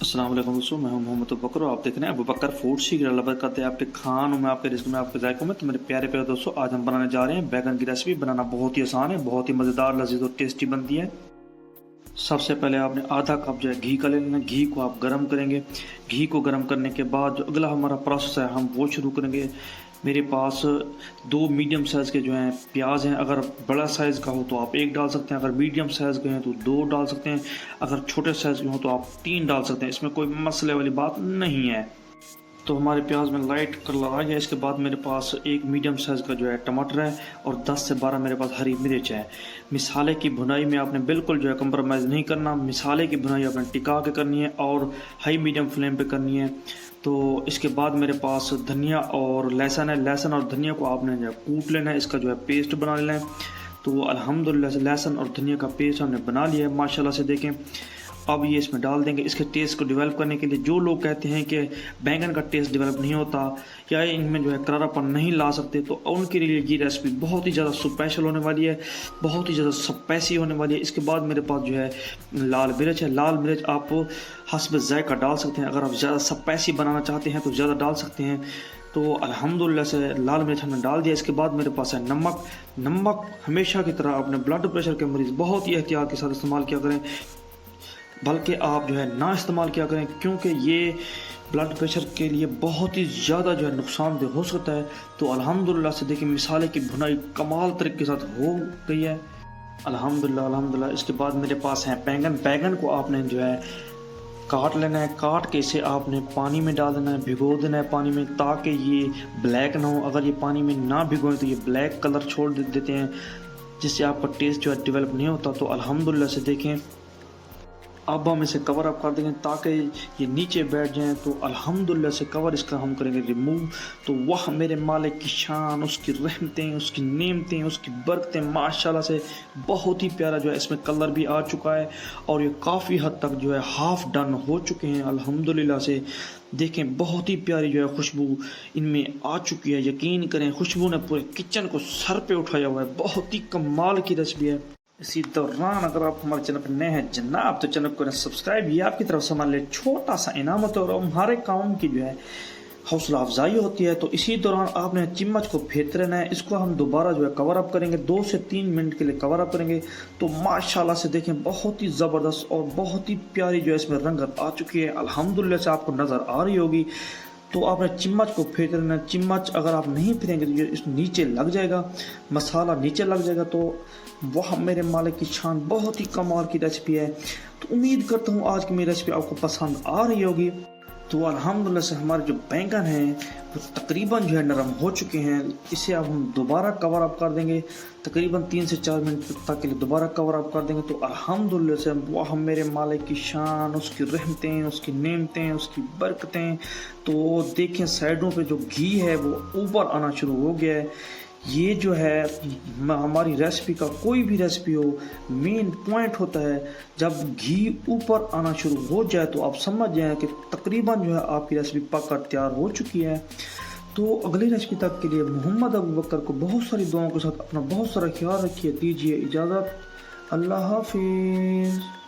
السلام علیکم دوستوں میں ہوں محمد بکر اور آپ دیکھ رہے ہیں ابو بکر فوڈ سیکر اللہ برکت کرتے ہیں آپ کے کھانوں میں آپ کے رزق میں، آپ کے ذائقوں میں. تو میرے پیارے پیارے دوستوں آج ہم بنانے جا رہے ہیں بیگن کی ریسیپی بنانا بہت ہی آسان ہے، بہت ہی مزیدار، لذیذ اور ٹیسٹی بنتی ہے. سب سے پہلے آپ نے آدھا کپ جو ہے گھی کا لے لینا، گھی کو آپ گرم کریں گے. گھی کو گرم کرنے کے بعد جو اگلا ہمارا پروسیس ہے، ہم وہ شروع کریں گے. میرے پاس دو میڈیم سائز کے جو ہیں پیاز ہیں۔ اگر بڑا سائز کا ہو تو آپ ایک ڈال سکتے ہیں۔ اگر میڈیم سائز کے ہیں تو دو ڈال سکتے ہیں۔ اگر چھوٹے سائز کے ہوں تو آپ تین ڈال سکتے ہیں۔ اس میں کوئی مسئلے والی بات نہیں ہے۔ تو ہمارے پیاز میں لائٹ کلر آ گیا۔ اس کے بعد میرے پاس ایک میڈیم سائز کا جو ہے ٹماٹر ہے اور دس سے بارہ میرے پاس ہری مرچ ہے۔ مسالے کی بھنائی میں آپ نے بالکل جو ہے کمپرومائز نہیں کرنا۔ مسالے کی بھنائی آپ نے ٹکا کے کرنی ہے اور ہائی میڈیم فلیم پہ کرنی ہے۔ تو اس کے بعد میرے پاس دھنیا اور لہسن ہے۔ لہسن اور دھنیا کو آپ نے جو ہے کوٹ لینا ہے۔ اس کا جو ہے پیسٹ بنا لینا ہے۔ تو الحمدللہ سے لہسن اور دھنیا کا پیسٹ ہم نے بنا لیا ہے۔ ماشاءاللہ سے دیکھیں۔ اب یہ اس میں ڈال دیں گے۔ اس کے ٹیسٹ کو ڈیولپ کرنے کے لیے جو لوگ کہتے ہیں کہ بینگن کا ٹیسٹ ڈیولپ نہیں ہوتا یا ان میں جو ہے کرارا پن نہیں لا سکتے، تو ان کے لیے یہ ریسپی بہت ہی زیادہ اسپیشل ہونے والی ہے، بہت ہی زیادہ سپیسی ہونے والی ہے۔ اس کے بعد میرے پاس جو ہے لال مرچ ہے۔ لال مرچ آپ حسب ذائقہ ڈال سکتے ہیں۔ اگر آپ زیادہ سپیسی بنانا چاہتے ہیں تو زیادہ ڈال سکتے ہیں۔ تو الحمدللہ سے لال مرچ ہم نے ڈال دیا۔ اس کے بعد میرے پاس ہے نمک۔ نمک ہمیشہ کی طرح اپنے بلڈ پریشر کے مریض بہت ہی احتیاط کے ساتھ استعمال کیا کریں۔ بلکہ آپ جو ہے نہ استعمال کیا کریں، کیونکہ یہ بلڈ پریشر کے لیے بہت ہی زیادہ جو ہے نقصان دہ ہو سکتا ہے۔ تو الحمدللہ سے دیکھیں مثالے کی بھنائی کمال طریقے کے ساتھ ہو گئی ہے۔ الحمدللہ الحمدللہ، اس کے بعد میرے پاس ہیں بیگن بیگن کو آپ نے جو ہے کاٹ لینا ہے، کاٹ کے اسے آپ نے پانی میں ڈال دینا ہے، بھگو دینا ہے پانی میں، تاکہ یہ بلیک نہ ہو۔ اگر یہ پانی میں نہ بھگوئیں تو یہ بلیک کلر چھوڑ دیتے ہیں، جس سے آپ کا ٹیسٹ جو ہے ڈیولپ نہیں ہوتا۔ تو الحمدللہ سے دیکھیں اب ہم اسے کور اپ کر دیں گے تاکہ یہ نیچے بیٹھ جائیں تو الحمدللہ سے کور اس کا ہم کریں گے ریموو تو وہ میرے مالک کی شان، اس کی رحمتیں، اس کی نعمتیں، اس کی برکتیں ماشاءاللہ سے بہت ہی پیارا جو ہے اس میں کلر بھی آ چکا ہے اور یہ کافی حد تک جو ہے ہاف ڈن ہو چکے ہیں۔ الحمدللہ سے دیکھیں بہت ہی پیاری جو ہے خوشبو ان میں آ چکی ہے۔ یقین کریں خوشبو نے پورے کچن کو سر پہ اٹھایا ہوا ہے۔ بہت ہی کمال کی ریسپی ہے۔ اسی دوران اگر آپ ہمارے چینل پر نئے ہیں جناب، تو چینل کو سبسکرائب، یہ آپ کی طرف سے ہمارے لیے چھوٹا سا انعام ہوتا ہے اور ہمارے کام کی جو ہے حوصلہ افزائی ہوتی ہے۔ تو اسی دوران آپ نے چمچ کو پھیرتے رہنا ہے، اس کو ہم دوبارہ جو ہے کور اپ کریں گے۔ دو سے تین منٹ کے لیے کور اپ کریں گے۔ تو ماشاءاللہ سے دیکھیں، بہت ہی زبردست اور بہت ہی پیاری جو ہے اس میں رنگت آ چکی ہے۔ الحمدللہ سے آپ کو نظر آ رہی ہوگی۔ تو آپ نے چمچ کو پھیر دینا چمچ اگر آپ نہیں پھیریں گے تو یہ اس نیچے لگ جائے گا۔ مسالہ نیچے لگ جائے گا۔ تو وہ میرے مالک کی شان بہت ہی کمال کی ریسپی ہے۔ تو امید کرتا ہوں آج کی میری ریسپی آپ کو پسند آ رہی ہوگی۔ تو الحمدللہ سے ہمارے جو بینگن ہیں، وہ تقریباً جو ہے نرم ہو چکے ہیں۔ اسے اب ہم دوبارہ کور اپ کر دیں گے۔ تقریباً تین سے چار منٹ تک کے لیے دوبارہ کور اپ کر دیں گے۔ تو الحمدللہ سے وہ ہم میرے مالک کی شان، اس کی رحمتیں، اس کی نعمتیں، اس کی برکتیں تو دیکھیں سائڈوں پہ جو گھی ہے وہ اوپر آنا شروع ہو گیا ہے۔ یہ جو ہے ہماری ریسپی کا کوئی بھی ریسپی ہو مین پوائنٹ ہوتا ہے، جب گھی اوپر آنا شروع ہو جائے تو آپ سمجھ جائیں کہ تقریباً جو ہے آپ کی ریسپی پک کر تیار ہو چکی ہے۔ تو اگلی ریسپی تک کے لیے محمد ابو بکر کو بہت ساری دعاؤں کے ساتھ اپنا بہت سارا خیال رکھیے، دیجیے اجازت۔ اللہ حافظ۔